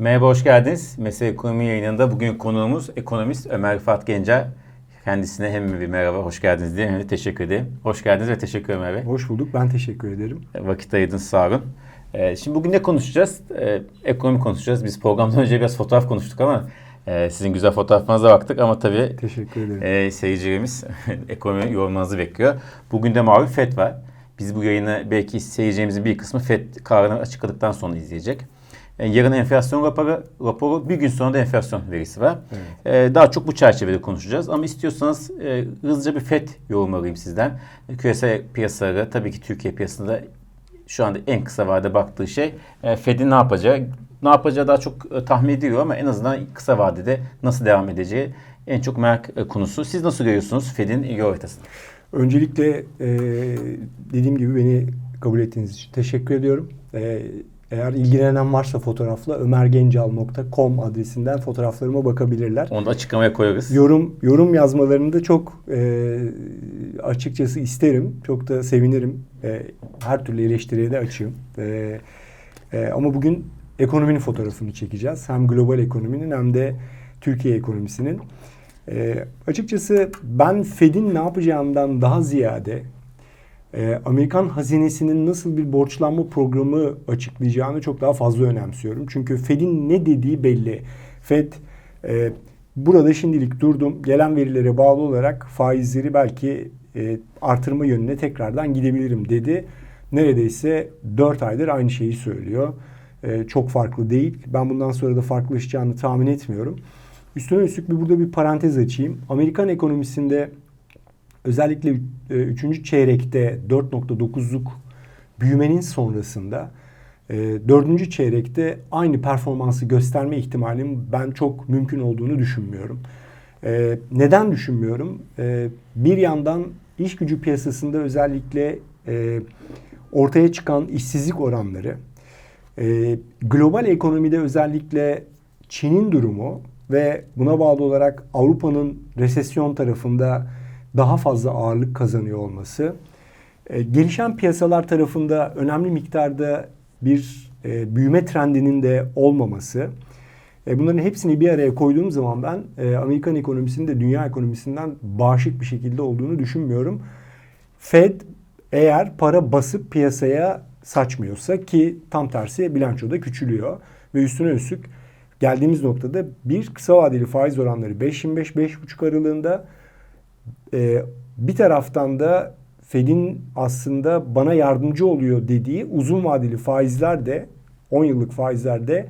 Merhaba, hoş geldiniz. Mesele Ekonomi yayınında bugün konuğumuz ekonomist Ömer Rıfat Gencer. Kendisine hem bir merhaba, hoş geldiniz diye hem de teşekkür edeyim. Hoş geldiniz ve teşekkür ederim Ömer Bey. Hoş bulduk. Ben teşekkür ederim. Vakit ayırdınız sağ olun. Ee, şimdi bugün ne konuşacağız? Ee, ekonomi konuşacağız. Biz programdan önce biraz fotoğraf konuştuk ama e, sizin güzel fotoğraflarınıza baktık ama tabii Teşekkür ederim. e, seyircilerimiz ekonomi yorumlarınızı bekliyor. Bugün de malum FED var. Biz bu yayını belki seyircilerimizin bir kısmı FED kararını açıkladıktan sonra izleyecek. E, yarın enflasyon raporu, raporu, bir gün sonra da enflasyon verisi var. Evet. E, daha çok bu çerçevede konuşacağız. Ama istiyorsanız e, hızlıca bir FED yorum alayım sizden. Küresel piyasaları, tabii ki Türkiye piyasasında şu anda en kısa vadede baktığı şey Fed'in ne yapacağı. Ne yapacağı daha çok tahmin ediliyor ama en azından kısa vadede nasıl devam edeceği en çok merak konusu. Siz nasıl görüyorsunuz Fed'in yol haritasını? Öncelikle e, dediğim gibi beni kabul ettiğiniz için teşekkür ediyorum. E, eğer ilgilenen varsa fotoğrafla ömergencal.com adresinden fotoğraflarıma bakabilirler. Onu da açıklamaya koyarız. Yorum yorum yazmalarını da çok e, açıkçası isterim. Çok da sevinirim. E, her türlü eleştiriye de açığım. E, e, ama bugün ekonominin fotoğrafını çekeceğiz. Hem global ekonominin hem de Türkiye ekonomisinin. E, açıkçası ben Fed'in ne yapacağından daha ziyade e, Amerikan hazinesinin nasıl bir borçlanma programı açıklayacağını çok daha fazla önemsiyorum. Çünkü Fed'in ne dediği belli. Fed e, burada şimdilik durdum. Gelen verilere bağlı olarak faizleri belki e, artırma yönüne tekrardan gidebilirim dedi. Neredeyse 4 aydır aynı şeyi söylüyor. E, çok farklı değil. Ben bundan sonra da farklılaşacağını tahmin etmiyorum. Üstüne üstlük bir burada bir parantez açayım. Amerikan ekonomisinde özellikle 3. çeyrekte 4.9'luk büyümenin sonrasında 4. çeyrekte aynı performansı gösterme ihtimalinin ben çok mümkün olduğunu düşünmüyorum. E, neden düşünmüyorum? E, bir yandan iş gücü piyasasında özellikle e, ortaya çıkan işsizlik oranları, e, global ekonomide özellikle Çin'in durumu ve buna bağlı olarak Avrupa'nın resesyon tarafında daha fazla ağırlık kazanıyor olması, e, gelişen piyasalar tarafında önemli miktarda bir e, büyüme trendinin de olmaması, e, bunların hepsini bir araya koyduğum zaman ben Amerikan ekonomisinin de dünya ekonomisinden bağışık bir şekilde olduğunu düşünmüyorum. Fed eğer para basıp piyasaya saçmıyorsa ki tam tersi bilançoda küçülüyor ve üstüne üstlük geldiğimiz noktada bir kısa vadeli faiz oranları 5.25-5.5 aralığında ee, bir taraftan da Fed'in aslında bana yardımcı oluyor dediği uzun vadeli faizler de 10 yıllık faizler de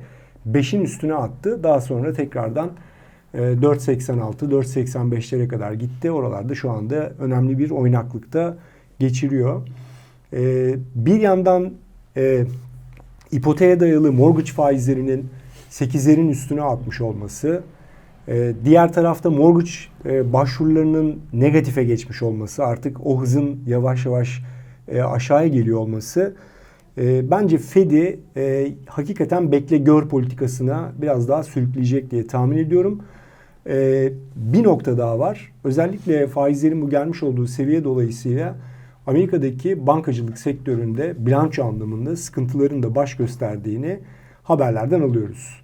5'in üstüne attı. Daha sonra tekrardan e, 4.86 4.85'lere kadar gitti. Oralarda şu anda önemli bir oynaklıkta geçiriyor. E, bir yandan e, ipoteğe dayalı mortgage faizlerinin 8'lerin üstüne atmış olması ee, diğer tarafta mortgage e, başvurularının negatife geçmiş olması, artık o hızın yavaş yavaş e, aşağıya geliyor olması e, bence Fed'i hakikaten bekle gör politikasına biraz daha sürükleyecek diye tahmin ediyorum. Bir nokta daha var. Özellikle faizlerin bu gelmiş olduğu seviye dolayısıyla Amerika'daki bankacılık sektöründe bilanço anlamında sıkıntıların da baş gösterdiğini haberlerden alıyoruz.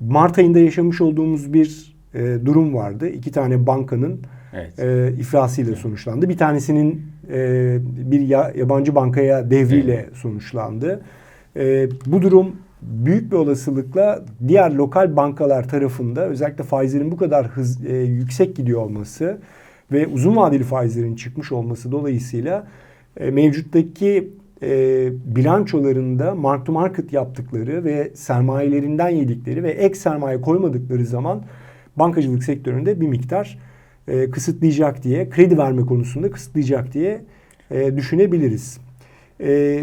Mart ayında yaşamış olduğumuz bir e, durum vardı. İki tane bankanın evet. e, iflasıyla evet. sonuçlandı. Bir tanesinin e, bir ya, yabancı bankaya devriyle evet. sonuçlandı. E, bu durum büyük bir olasılıkla diğer lokal bankalar tarafında özellikle faizlerin bu kadar hız, e, yüksek gidiyor olması ve uzun vadeli faizlerin çıkmış olması dolayısıyla e, mevcuttaki e, bilançolarında mark to market yaptıkları ve sermayelerinden yedikleri ve ek sermaye koymadıkları zaman bankacılık sektöründe bir miktar e, kısıtlayacak diye, kredi verme konusunda kısıtlayacak diye e, düşünebiliriz. E,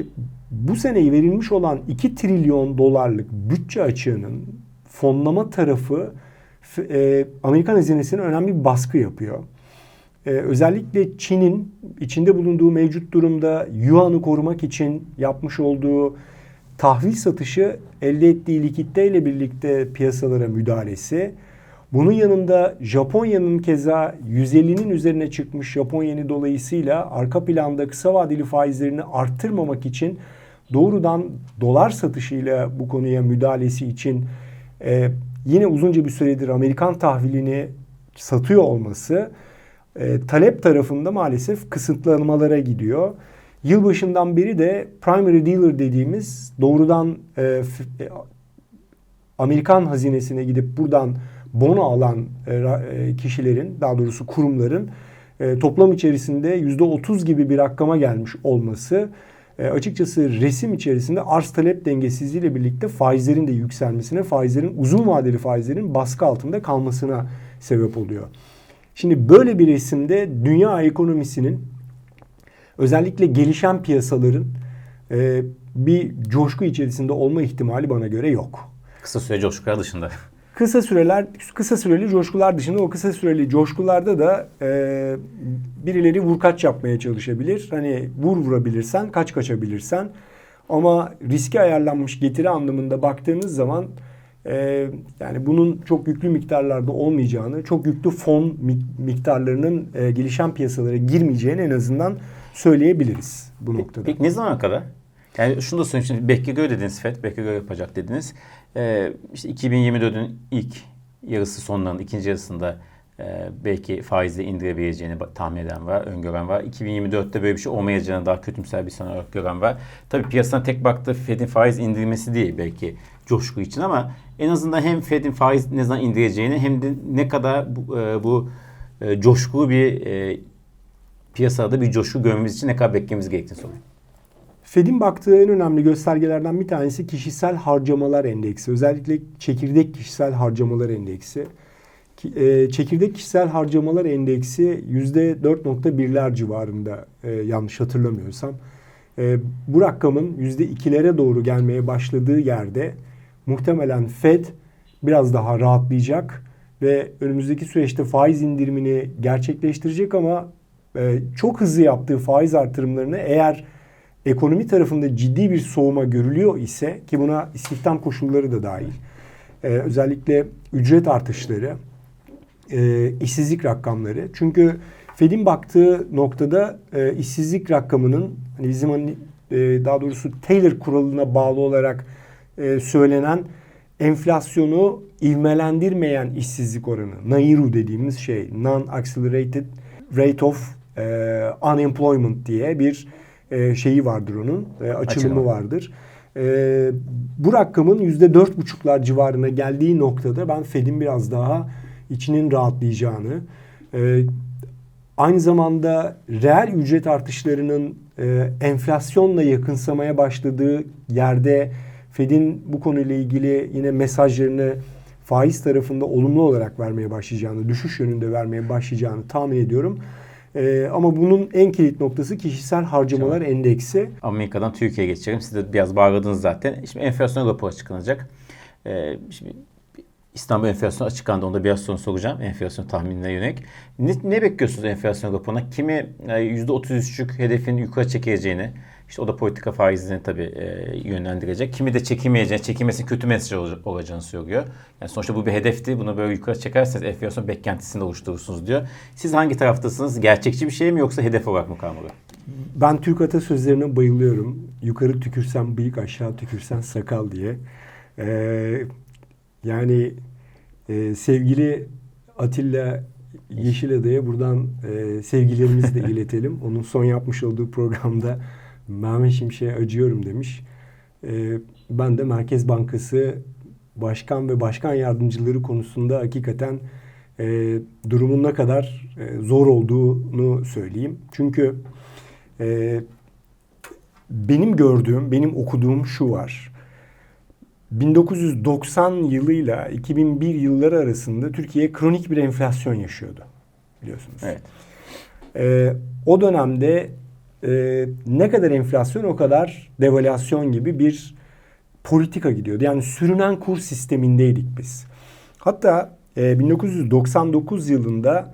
bu seneyi verilmiş olan 2 trilyon dolarlık bütçe açığının fonlama tarafı e, Amerikan hazinesine önemli bir baskı yapıyor. Ee, özellikle Çin'in içinde bulunduğu mevcut durumda Yuan'ı korumak için yapmış olduğu tahvil satışı elde ettiği likiditeyle birlikte piyasalara müdahalesi. Bunun yanında Japonya'nın keza 150'nin üzerine çıkmış Japon yeni dolayısıyla arka planda kısa vadeli faizlerini arttırmamak için doğrudan dolar satışıyla bu konuya müdahalesi için e, yine uzunca bir süredir Amerikan tahvilini satıyor olması e, talep tarafında maalesef kısıtlamalara gidiyor. Yılbaşından beri de primary dealer dediğimiz doğrudan e, e, Amerikan hazinesine gidip buradan bono alan e, e, kişilerin daha doğrusu kurumların e, toplam içerisinde %30 gibi bir rakama gelmiş olması e, açıkçası resim içerisinde arz talep dengesizliğiyle birlikte faizlerin de yükselmesine, faizlerin uzun vadeli faizlerin baskı altında kalmasına sebep oluyor. Şimdi böyle bir resimde dünya ekonomisinin özellikle gelişen piyasaların e, bir coşku içerisinde olma ihtimali bana göre yok. Kısa süre coşkular dışında. Kısa süreler, kısa süreli coşkular dışında o kısa süreli coşkularda da e, birileri vurkaç yapmaya çalışabilir. Hani vur vurabilirsen, kaç kaçabilirsen. Ama riski ayarlanmış getiri anlamında baktığınız zaman e, yani bunun çok yüklü miktarlarda olmayacağını, çok yüklü fon mik- miktarlarının e, gelişen piyasalara girmeyeceğini en azından söyleyebiliriz bu noktada. Peki ne zamana kadar? Yani şunu da söyleyeyim şimdi bekleniyor dediniz FED, bekleniyor yapacak dediniz. Ee, işte 2024'ün ilk yarısı sonlarında, ikinci yarısında e, belki faizi indirebileceğini tahmin eden var, öngören var. 2024'te böyle bir şey olmayacağını daha kötümser bir senaryo gören var. Tabii piyasanın tek baktığı FED'in faiz indirmesi değil belki coşku için ama en azından hem FED'in faiz ne zaman indireceğini hem de ne kadar bu, e, bu e, coşkulu bir e, piyasada bir coşku görmemiz için ne kadar beklememiz gerektiğini soruyor. Fed'in baktığı en önemli göstergelerden bir tanesi kişisel harcamalar endeksi. Özellikle çekirdek kişisel harcamalar endeksi. E, Çekirdek kişisel harcamalar endeksi %4.1'ler civarında e, yanlış hatırlamıyorsam. E, Bu rakamın %2'lere doğru gelmeye başladığı yerde muhtemelen Fed biraz daha rahatlayacak ve önümüzdeki süreçte faiz indirimini gerçekleştirecek ama çok hızlı yaptığı faiz artırımlarını eğer ekonomi tarafında ciddi bir soğuma görülüyor ise ki buna istihdam koşulları da dahil. Özellikle ücret artışları, e, işsizlik rakamları. Çünkü Fed'in baktığı noktada e, işsizlik rakamının hani bizim hani, e, daha doğrusu Taylor kuralına bağlı olarak e, söylenen enflasyonu ivmelendirmeyen işsizlik oranı, NAIRU dediğimiz şey, Non-Accelerated Rate of e, Unemployment diye bir e, şeyi vardır onun, e, açılımı Açılımı. vardır. E, bu rakamın yüzde dört buçuklar civarına geldiği noktada ben Fed'in biraz daha içinin rahatlayacağını, e, aynı zamanda reel ücret artışlarının e, enflasyonla yakınsamaya başladığı yerde Fed'in bu konuyla ilgili yine mesajlarını faiz tarafında olumlu olarak vermeye başlayacağını, düşüş yönünde vermeye başlayacağını tahmin ediyorum. E, ama bunun en kilit noktası kişisel harcamalar endeksi. Amerika'dan Türkiye'ye geçelim. Siz de biraz bağladınız zaten. Şimdi enflasyon raporu açıklanacak. Ee, şimdi İstanbul enflasyonu açıklandı. Onu da biraz sonra soracağım. Enflasyon tahminine yönelik. Ne, ne bekliyorsunuz enflasyon raporuna? Kimi e, %33'lük hedefin yukarı çekileceğini, işte o da politika faizini tabii e, yönlendirecek. Kimi de çekilmeyeceğini, çekilmesi kötü mesaj ol- olacağını söylüyor. Yani sonuçta bu bir hedefti. Bunu böyle yukarı çekerseniz enflasyon beklentisini de oluşturursunuz diyor. Siz hangi taraftasınız? Gerçekçi bir şey mi yoksa hedef olarak mı kalmalı? Ben Türk atasözlerine bayılıyorum. Yukarı tükürsen bıyık, aşağı tükürsen sakal diye. Ee, yani e, sevgili Atilla Yeşilada'ya buradan e, sevgilerimizi de iletelim. Onun son yapmış olduğu programda Mehmet Şimşek'e acıyorum demiş. E, ben de Merkez Bankası Başkan ve Başkan Yardımcıları konusunda hakikaten e, durumun ne kadar e, zor olduğunu söyleyeyim. Çünkü e, benim gördüğüm, benim okuduğum şu var. 1990 yılıyla 2001 yılları arasında Türkiye kronik bir enflasyon yaşıyordu. Biliyorsunuz. Evet. Ee, o dönemde e, ne kadar enflasyon o kadar devalüasyon gibi bir politika gidiyordu. Yani sürünen kur sistemindeydik biz. Hatta e, 1999 yılında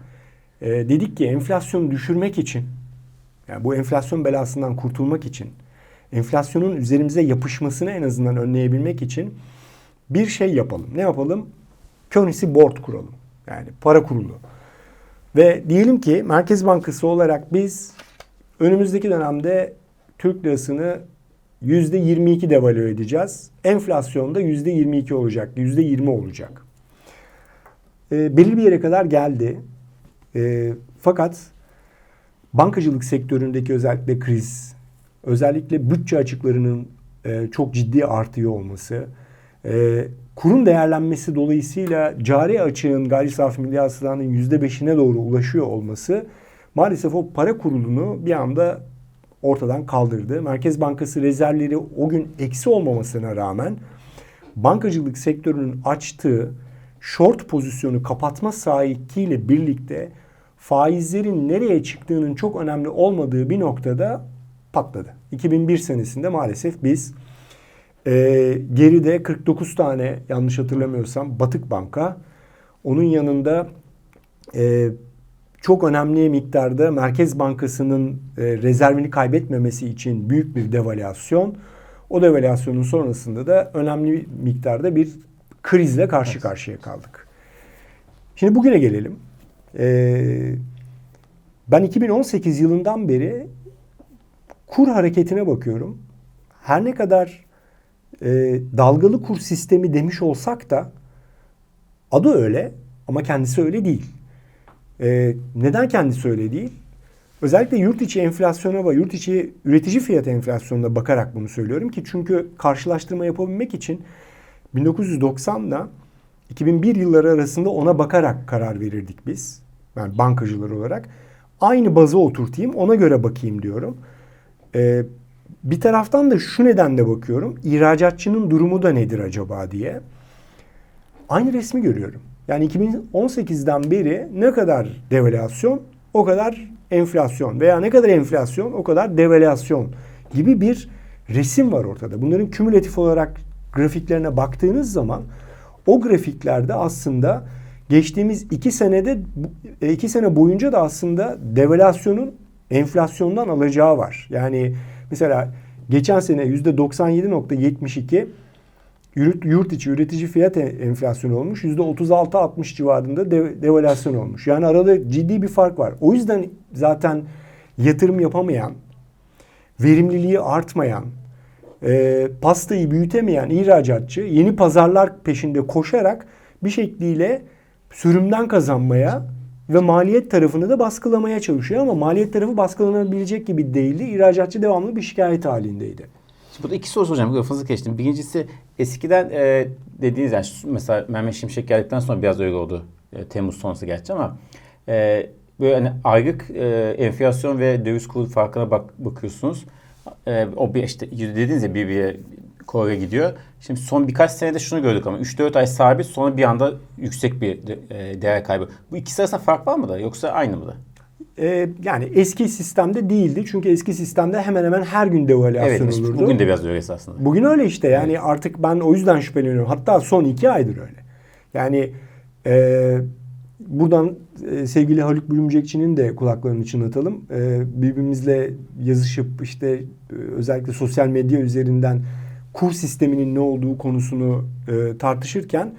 e, dedik ki enflasyonu düşürmek için yani bu enflasyon belasından kurtulmak için enflasyonun üzerimize yapışmasını en azından önleyebilmek için bir şey yapalım. Ne yapalım? Currency Board kuralım. Yani para kurulu. Ve diyelim ki Merkez Bankası olarak biz önümüzdeki dönemde Türk lirasını %22 devalü edeceğiz. Enflasyon da %22 olacak, %20 olacak. E, belirli bir yere kadar geldi. E, fakat bankacılık sektöründeki özellikle kriz, özellikle bütçe açıklarının e, çok ciddi artıyor olması, e, kurun değerlenmesi dolayısıyla cari açığın gayri safi milli hasılanın %5'ine doğru ulaşıyor olması maalesef o para kurulunu bir anda ortadan kaldırdı. Merkez Bankası rezervleri o gün eksi olmamasına rağmen bankacılık sektörünün açtığı short pozisyonu kapatma sahikiyle birlikte faizlerin nereye çıktığının çok önemli olmadığı bir noktada patladı. 2001 senesinde maalesef biz e, geride 49 tane yanlış hatırlamıyorsam Batık Banka, onun yanında e, çok önemli miktarda Merkez Bankası'nın e, rezervini kaybetmemesi için büyük bir devalüasyon. O devalüasyonun sonrasında da önemli miktarda bir krizle karşı Evet. karşıya kaldık. Şimdi bugüne gelelim. Ee, ben 2018 yılından beri kur hareketine bakıyorum. Her ne kadar e, dalgalı kur sistemi demiş olsak da adı öyle ama kendisi öyle değil. E, neden kendisi öyle değil? Özellikle yurt içi enflasyona ve yurt içi üretici fiyat enflasyonuna bakarak bunu söylüyorum ki çünkü karşılaştırma yapabilmek için 1990 ile 2001 yılları arasında ona bakarak karar verirdik biz. Yani bankacılar olarak. Aynı bazı oturtayım ona göre bakayım diyorum. Ee, bir taraftan da şu nedenle bakıyorum. İhracatçının durumu da nedir acaba diye. Aynı resmi görüyorum. Yani 2018'den beri ne kadar devalüasyon o kadar enflasyon veya ne kadar enflasyon o kadar devalüasyon gibi bir resim var ortada. Bunların kümülatif olarak grafiklerine baktığınız zaman o grafiklerde aslında geçtiğimiz iki senede e, iki sene boyunca da aslında devalüasyonun enflasyondan alacağı var. Yani mesela geçen sene %97.72 yurt, içi üretici fiyat e- enflasyonu olmuş. %36-60 civarında dev, devalüasyon olmuş. Yani arada ciddi bir fark var. O yüzden zaten yatırım yapamayan, verimliliği artmayan, e, pastayı büyütemeyen ihracatçı yeni pazarlar peşinde koşarak bir şekliyle sürümden kazanmaya ve maliyet tarafını da baskılamaya çalışıyor ama maliyet tarafı baskılanabilecek gibi değildi. İhracatçı devamlı bir şikayet halindeydi. Şimdi burada iki soru soracağım. Lafınızı geçtim. Birincisi eskiden e, dediğiniz yani mesela Mehmet Şimşek geldikten sonra biraz öyle oldu. E, Temmuz sonrası gerçi ama e, böyle hani aylık e, enflasyon ve döviz kuru farkına bak, bakıyorsunuz. E, o bir işte dediğiniz ya bir koreye gidiyor. Şimdi son birkaç senede şunu gördük ama 3-4 ay sabit sonra bir anda yüksek bir de- e, değer kaybı. Bu ikisi arasında fark var mı da yoksa aynı mı da? Ee, yani eski sistemde değildi. Çünkü eski sistemde hemen hemen her gün devalüasyon Evet olurdu. bugün de biraz öyle esasında. Bugün öyle işte yani artık ben o yüzden şüpheleniyorum. Hatta son iki aydır öyle. Yani e, buradan e, sevgili Haluk Bülümcekçi'nin de kulaklarını çınlatalım. E, birbirimizle yazışıp işte e, özellikle sosyal medya üzerinden kur sisteminin ne olduğu konusunu e, tartışırken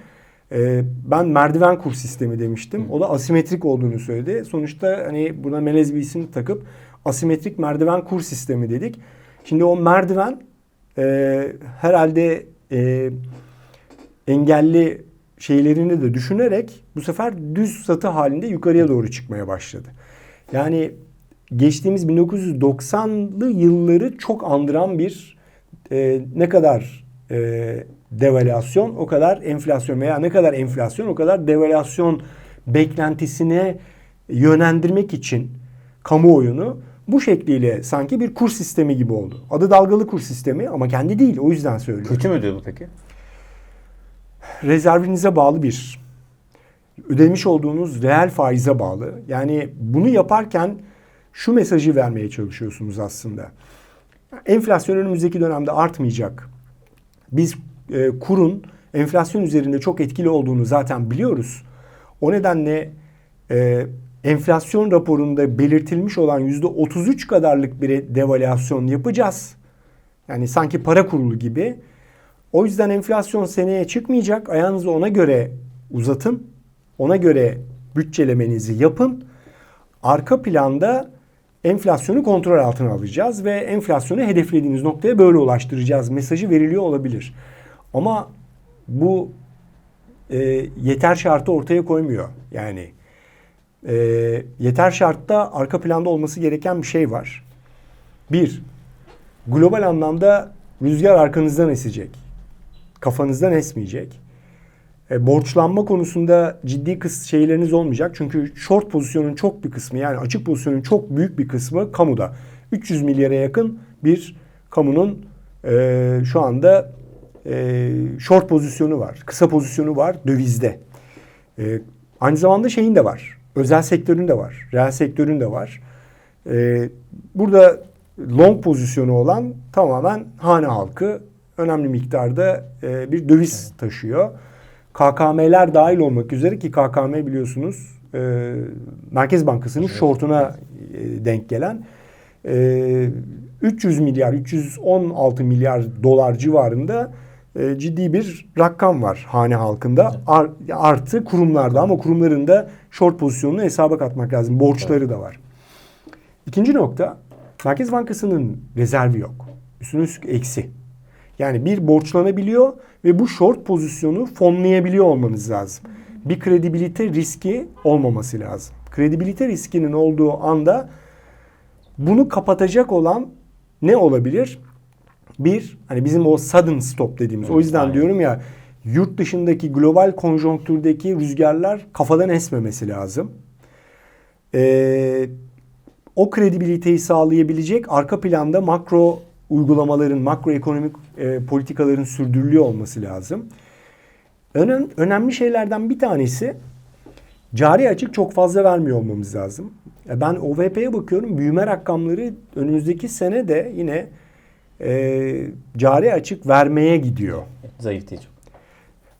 e, ben merdiven kur sistemi demiştim. O da asimetrik olduğunu söyledi. Sonuçta hani buna melez bir isim takıp asimetrik merdiven kur sistemi dedik. Şimdi o merdiven e, herhalde e, engelli şeylerini de düşünerek bu sefer düz satı halinde yukarıya doğru çıkmaya başladı. Yani geçtiğimiz 1990'lı yılları çok andıran bir e, ne kadar e, devalüasyon o kadar enflasyon veya ne kadar enflasyon o kadar devalüasyon beklentisine yönlendirmek için kamuoyunu bu şekliyle sanki bir kur sistemi gibi oldu. Adı dalgalı kur sistemi ama kendi değil o yüzden söylüyorum. Kötü müdür bu peki? Rezervinize bağlı bir ödemiş olduğunuz reel faize bağlı. Yani bunu yaparken şu mesajı vermeye çalışıyorsunuz aslında. Enflasyon önümüzdeki dönemde artmayacak. Biz e, kurun enflasyon üzerinde çok etkili olduğunu zaten biliyoruz. O nedenle e, enflasyon raporunda belirtilmiş olan yüzde 33 kadarlık bir devalüasyon yapacağız. Yani sanki para kurulu gibi. O yüzden enflasyon seneye çıkmayacak. Ayağınızı ona göre uzatın. Ona göre bütçelemenizi yapın. Arka planda enflasyonu kontrol altına alacağız ve enflasyonu hedeflediğiniz noktaya böyle ulaştıracağız mesajı veriliyor olabilir. Ama bu e, yeter şartı ortaya koymuyor. Yani e, yeter şartta arka planda olması gereken bir şey var. Bir, global anlamda rüzgar arkanızdan esecek. Kafanızdan esmeyecek. E, borçlanma konusunda ciddi kıs şeyleriniz olmayacak. Çünkü short pozisyonun çok bir kısmı yani açık pozisyonun çok büyük bir kısmı kamuda. 300 milyara yakın bir kamunun e, şu anda e, short pozisyonu var. Kısa pozisyonu var dövizde. E, aynı zamanda şeyin de var. Özel sektörün de var. Reel sektörün de var. E, burada long pozisyonu olan tamamen hane halkı önemli miktarda e, bir döviz taşıyor. KKM'ler dahil olmak üzere ki KKM biliyorsunuz e, Merkez Bankası'nın şortuna e, denk gelen e, 300 milyar 316 milyar dolar civarında e, ciddi bir rakam var hane halkında. Ar- artı kurumlarda ama kurumların da short pozisyonunu hesaba katmak lazım. Borçları da var. İkinci nokta Merkez Bankası'nın rezervi yok. Üstüne üstlük eksi. Yani bir borçlanabiliyor ve bu short pozisyonu fonlayabiliyor olmanız lazım. Bir kredibilite riski olmaması lazım. Kredibilite riskinin olduğu anda bunu kapatacak olan ne olabilir? Bir, hani bizim o sudden stop dediğimiz. O yüzden Aynen. diyorum ya yurt dışındaki global konjonktürdeki rüzgarlar kafadan esmemesi lazım. Ee, o kredibiliteyi sağlayabilecek arka planda makro uygulamaların, makroekonomik e, politikaların sürdürülüyor olması lazım. Önem, önemli şeylerden bir tanesi cari açık çok fazla vermiyor olmamız lazım. E, Ben OVP'ye bakıyorum büyüme rakamları önümüzdeki sene de yine e, cari açık vermeye gidiyor. Zayıf değil çok.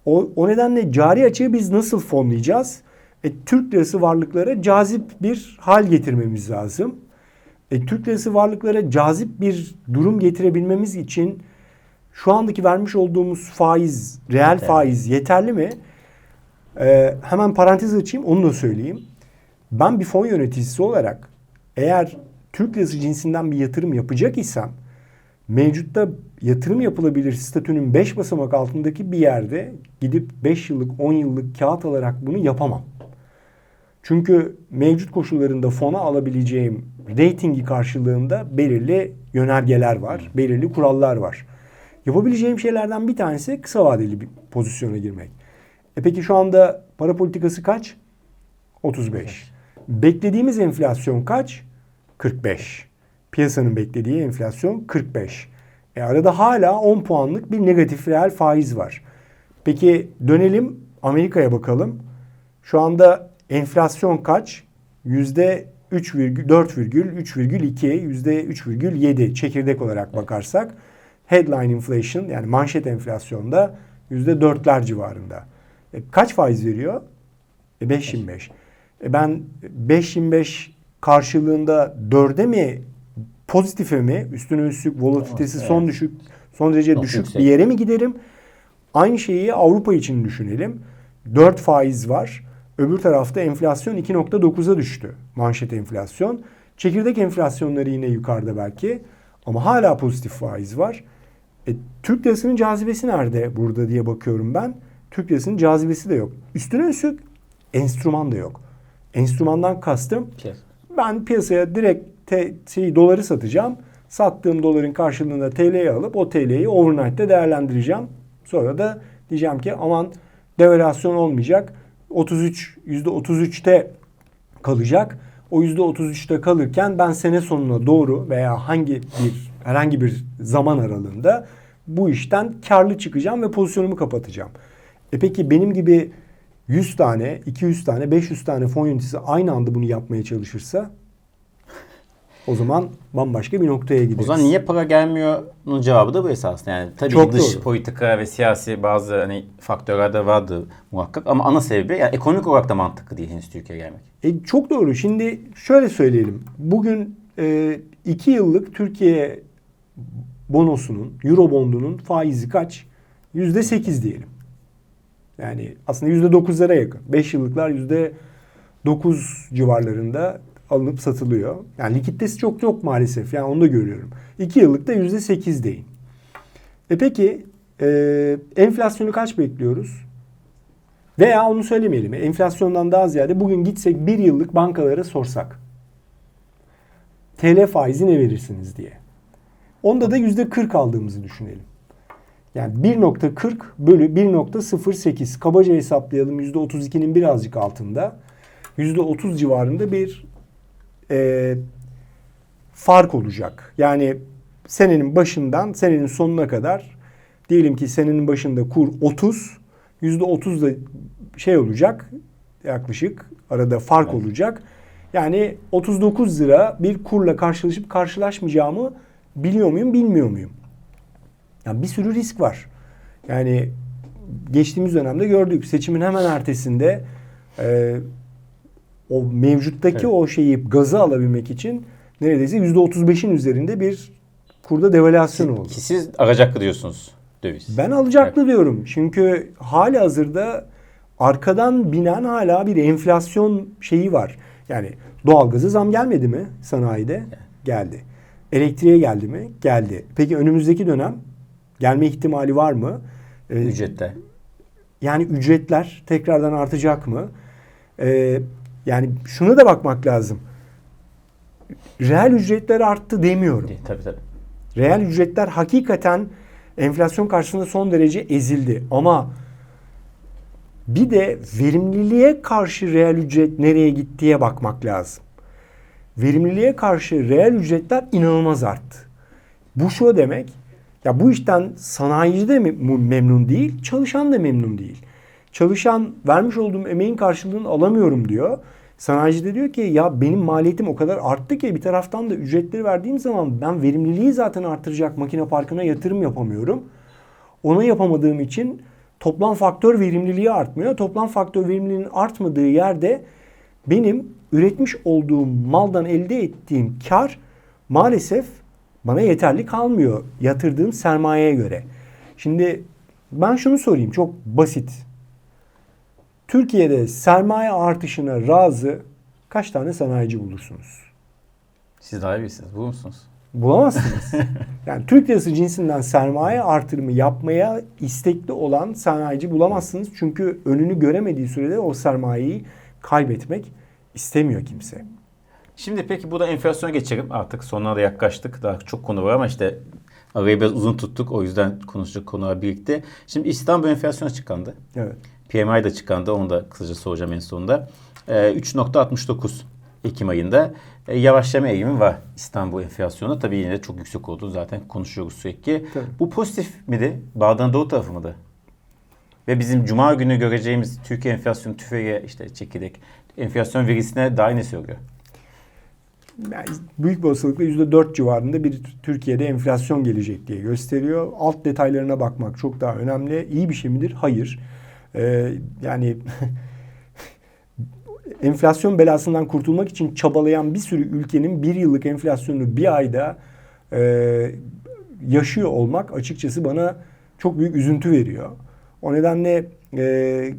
O, o nedenle cari açığı biz nasıl fonlayacağız? E, Türk lirası varlıklara cazip bir hal getirmemiz lazım. E, Türk lirası varlıklara cazip bir durum getirebilmemiz için şu andaki vermiş olduğumuz faiz, reel Yeterli. faiz yeterli mi? E, hemen parantez açayım onu da söyleyeyim. Ben bir fon yöneticisi olarak eğer Türk lirası cinsinden bir yatırım yapacak isem mevcutta yatırım yapılabilir statünün 5 basamak altındaki bir yerde gidip 5 yıllık 10 yıllık kağıt alarak bunu yapamam. Çünkü mevcut koşullarında fona alabileceğim reytingi karşılığında belirli yönergeler var, belirli kurallar var. Yapabileceğim şeylerden bir tanesi kısa vadeli bir pozisyona girmek. E peki şu anda para politikası kaç? 35. Beklediğimiz enflasyon kaç? 45. Piyasanın beklediği enflasyon 45. E arada hala 10 puanlık bir negatif reel faiz var. Peki dönelim Amerika'ya bakalım. Şu anda enflasyon kaç? Yüzde 3,4,3,2, yüzde 3,7 çekirdek olarak bakarsak. Headline inflation yani manşet enflasyonda yüzde 4'ler civarında. E, kaç faiz veriyor? E 5.25. E ben 5.25 karşılığında 4'e mi pozitife mi üstüne üstlük volatilitesi Evet. son düşük son derece Çok düşük yüksek. bir yere mi giderim? Aynı şeyi Avrupa için düşünelim. 4 faiz var. Öbür tarafta enflasyon 2.9'a düştü. Manşet enflasyon. Çekirdek enflasyonları yine yukarıda belki. Ama hala pozitif faiz var. E, Türk lirasının cazibesi nerede burada diye bakıyorum ben. Türk lirasının cazibesi de yok. Üstüne üstlük enstrüman da yok. Enstrümandan kastım Piyasa. ben piyasaya direkt te, şeyi, doları satacağım. Sattığım doların karşılığında TL'yi alıp o TL'yi overnight'te değerlendireceğim. Sonra da diyeceğim ki aman devalüasyon olmayacak. 33 %33'te kalacak. O %33'te kalırken ben sene sonuna doğru veya hangi bir herhangi bir zaman aralığında bu işten karlı çıkacağım ve pozisyonumu kapatacağım. E peki benim gibi 100 tane, 200 tane, 500 tane fon yöneticisi aynı anda bunu yapmaya çalışırsa o zaman bambaşka bir noktaya gideriz. O zaman niye para gelmiyor'nun cevabı da bu esasında. Yani tabii Çok dış doğru. politika ve siyasi bazı hani faktörler de vardı muhakkak ama ana sebebi yani ekonomik olarak da mantıklı değil henüz Türkiye'ye gelmek. E, çok doğru. Şimdi şöyle söyleyelim. Bugün 2 yıllık Türkiye bonosunun, euro bondunun faizi kaç? Yüzde sekiz diyelim. Yani aslında yüzde dokuzlara yakın. 5 yıllıklar yüzde dokuz civarlarında. Alınıp satılıyor. Yani likiditesi çok yok maalesef. Yani onu da görüyorum. 2 yıllıkta %8'deyim. E peki e, enflasyonu kaç bekliyoruz? Veya onu söylemeyelim. Enflasyondan daha ziyade bugün gitsek bir yıllık bankalara sorsak. TL faizi ne verirsiniz diye. Onda da %40 aldığımızı düşünelim. Yani 1.40 bölü 1.08 kabaca hesaplayalım %32'nin birazcık altında. %30 civarında bir e, fark olacak. Yani senenin başından senenin sonuna kadar diyelim ki senenin başında kur 30 %30 da şey olacak yaklaşık arada fark Evet. olacak. Yani 39 lira bir kurla karşılaşıp karşılaşmayacağımı biliyor muyum bilmiyor muyum? Yani bir sürü risk var. Yani geçtiğimiz dönemde gördük seçimin hemen ertesinde e, o mevcuttaki Evet. o şeyi gazı alabilmek için neredeyse %35'in üzerinde bir kurda devalüasyon oldu. Ki siz alacaklı diyorsunuz döviz. Ben alacaklı diyorum. Çünkü hali hazırda arkadan binen hala bir enflasyon şeyi var. Yani doğalgaza zam gelmedi mi sanayide? Geldi. Elektriğe geldi mi? Geldi. Peki önümüzdeki dönem gelme ihtimali var mı? Ee, Ücrette. yani ücretler tekrardan artacak mı? Ee, yani şuna da bakmak lazım. Reel ücretler arttı demiyorum. Tabii tabii. Reel ücretler hakikaten enflasyon karşısında son derece ezildi. Ama bir de verimliliğe karşı reel ücret nereye gittiye bakmak lazım. Verimliliğe karşı reel ücretler inanılmaz arttı. Bu şu demek, ya bu işten sanayici de memnun değil, çalışan da memnun değil. Çalışan vermiş olduğum emeğin karşılığını alamıyorum diyor. Sanayici de diyor ki ya benim maliyetim o kadar arttı ki bir taraftan da ücretleri verdiğim zaman ben verimliliği zaten artıracak makine parkına yatırım yapamıyorum. Ona yapamadığım için toplam faktör verimliliği artmıyor. Toplam faktör verimliliğinin artmadığı yerde benim üretmiş olduğum maldan elde ettiğim kar maalesef bana yeterli kalmıyor yatırdığım sermayeye göre. Şimdi ben şunu sorayım çok basit. Türkiye'de sermaye artışına razı kaç tane sanayici bulursunuz? Siz daha iyi bilirsiniz. Bu musunuz? Bulamazsınız. yani Türk lirası cinsinden sermaye artırımı yapmaya istekli olan sanayici bulamazsınız. Çünkü önünü göremediği sürede o sermayeyi kaybetmek istemiyor kimse. Şimdi peki burada enflasyona geçelim. Artık sonuna da yaklaştık. Daha çok konu var ama işte arayı biraz uzun tuttuk. O yüzden konuşacak konular birlikte. Şimdi İstanbul enflasyonu açıklandı. Evet. PMI de çıklandı. Onu da kısaca soracağım en sonunda. Ee, 3.69 Ekim ayında e, yavaşlama eğilimi var İstanbul enflasyonu. Tabii yine de çok yüksek oldu. Zaten konuşuyoruz sürekli. Tabii. Bu pozitif miydi? Bağdan doğu tarafı mıydı? Ve bizim cuma günü göreceğimiz Türkiye enflasyonu tüfeği işte çekirdek enflasyon verisine dair ne söylüyor? Yani büyük bir olasılıkla %4 civarında bir Türkiye'de enflasyon gelecek diye gösteriyor. Alt detaylarına bakmak çok daha önemli. İyi bir şey midir? Hayır. Ee, yani enflasyon belasından kurtulmak için çabalayan bir sürü ülkenin bir yıllık enflasyonunu bir ayda e, yaşıyor olmak açıkçası bana çok büyük üzüntü veriyor. O nedenle e,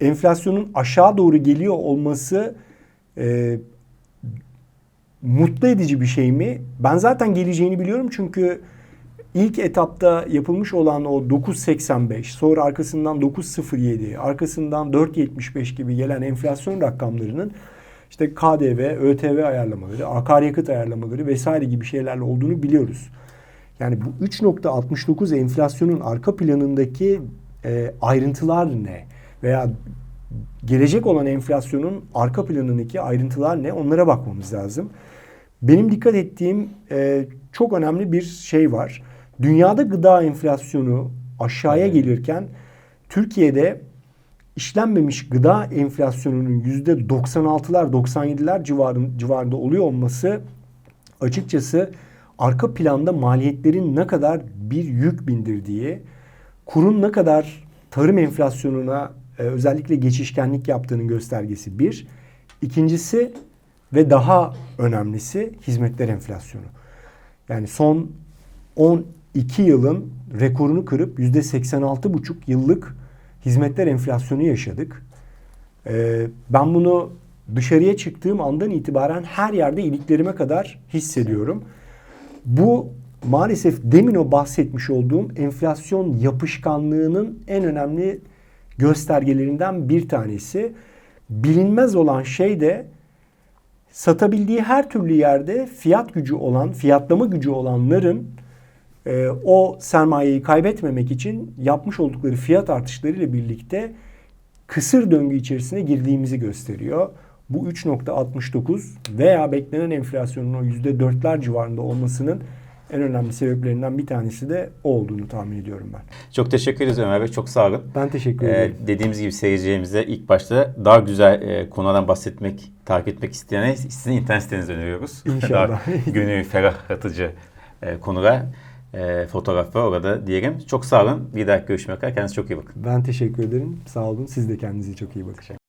enflasyonun aşağı doğru geliyor olması e, mutlu edici bir şey mi? Ben zaten geleceğini biliyorum çünkü ilk etapta yapılmış olan o 9.85 sonra arkasından 9.07 arkasından 4.75 gibi gelen enflasyon rakamlarının işte KDV, ÖTV ayarlamaları, akaryakıt ayarlamaları vesaire gibi şeylerle olduğunu biliyoruz. Yani bu 3.69 enflasyonun arka planındaki e, ayrıntılar ne? Veya gelecek olan enflasyonun arka planındaki ayrıntılar ne? Onlara bakmamız lazım. Benim dikkat ettiğim e, çok önemli bir şey var. Dünyada gıda enflasyonu aşağıya gelirken Türkiye'de işlenmemiş gıda enflasyonunun yüzde 96'lar 97'ler civarın, civarında oluyor olması açıkçası arka planda maliyetlerin ne kadar bir yük bindirdiği, kurun ne kadar tarım enflasyonuna e, özellikle geçişkenlik yaptığının göstergesi bir. İkincisi ve daha önemlisi hizmetler enflasyonu. Yani son 12 yılın rekorunu kırıp %86,5 yıllık hizmetler enflasyonu yaşadık. Ee, ben bunu dışarıya çıktığım andan itibaren her yerde iliklerime kadar hissediyorum. Bu maalesef demin o bahsetmiş olduğum enflasyon yapışkanlığının en önemli göstergelerinden bir tanesi. Bilinmez olan şey de satabildiği her türlü yerde fiyat gücü olan, fiyatlama gücü olanların e, o sermayeyi kaybetmemek için yapmış oldukları fiyat artışlarıyla birlikte kısır döngü içerisine girdiğimizi gösteriyor. Bu 3.69 veya beklenen enflasyonun o %4'ler civarında olmasının en önemli sebeplerinden bir tanesi de o olduğunu tahmin ediyorum ben. Çok teşekkür ederiz Ömer Bey. Çok sağ olun. Ben teşekkür Ee, ederim. dediğimiz gibi seyircilerimize ilk başta daha güzel e, konulardan bahsetmek, takip etmek isteyene sizin internet sitenizi öneriyoruz. İnşallah. daha gönül ferahlatıcı e, konular, e, fotoğraflar orada diyelim. Çok sağ olun. Bir dahaki görüşmek üzere. Kendinize çok iyi bakın. Ben teşekkür ederim. Sağ olun. Siz de kendinize çok iyi bakın.